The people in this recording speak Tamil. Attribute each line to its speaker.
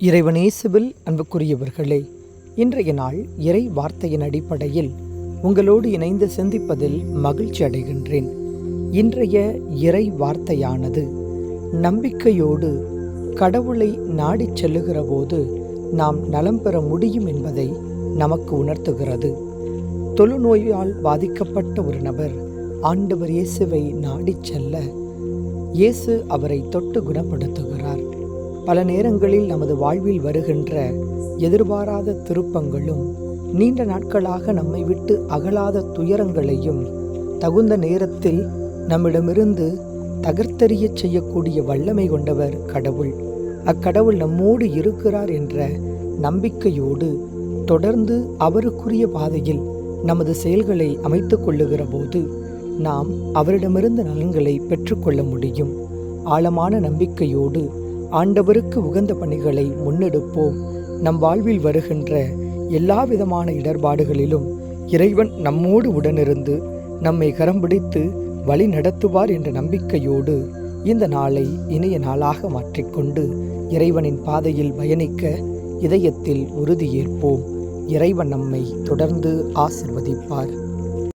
Speaker 1: இறைவனேசுவில் அன்புக்குரியவர்களே இன்றைய நாள் இறை வார்த்தையின் அடிப்படையில் உங்களோடு இணைந்து சிந்திப்பதில் மகிழ்ச்சி அடைகின்றேன். இன்றைய இறை வார்த்தையானது நம்பிக்கையோடு கடவுளை நாடிச் செல்லுகிற போது நாம் நலம் பெற முடியும் என்பதை நமக்கு உணர்த்துகிறது. தொழுநோயால் பாதிக்கப்பட்ட ஒரு நபர் ஆண்டவர் இயேசுவை நாடிச் செல்ல இயேசு அவரை தொட்டு குணப்படுத்துகிறார். பல நேரங்களில் நமது வாழ்வில் வருகின்ற எதிர்பாராத திருப்பங்களும் நீண்ட நாட்களாக நம்மை விட்டு அகலாத துயரங்களையும் தகுந்த நேரத்தில் நம்மிடமிருந்து தகர்த்தறிய செய்யக்கூடிய வல்லமை கொண்டவர் கடவுள். அக்கடவுள் நம்மோடு இருக்கிறார் என்ற நம்பிக்கையோடு தொடர்ந்து அவருக்குரிய பாதையில் நமது செயல்களை அமைத்து கொள்ளுகிற போது நாம் அவரிடமிருந்து நலன்களை பெற்றுக்கொள்ள முடியும். ஆழமான நம்பிக்கையோடு ஆண்டவருக்கு உகந்த பணிகளை முன்னெடுப்போம். நம் வாழ்வில் வருகின்ற எல்லா விதமான இடர்பாடுகளிலும் இறைவன் நம்மோடு உடனிருந்து நம்மை கரம் பிடித்து வழி நடத்துவார் என்ற நம்பிக்கையோடு இந்த நாளை இனிய நாளாக மாற்றிக்கொண்டு இறைவனின் பாதையில் பயணிக்க இதயத்தில் உறுதியேற்போம். இறைவன் நம்மை தொடர்ந்து ஆசிர்வதிப்பார்.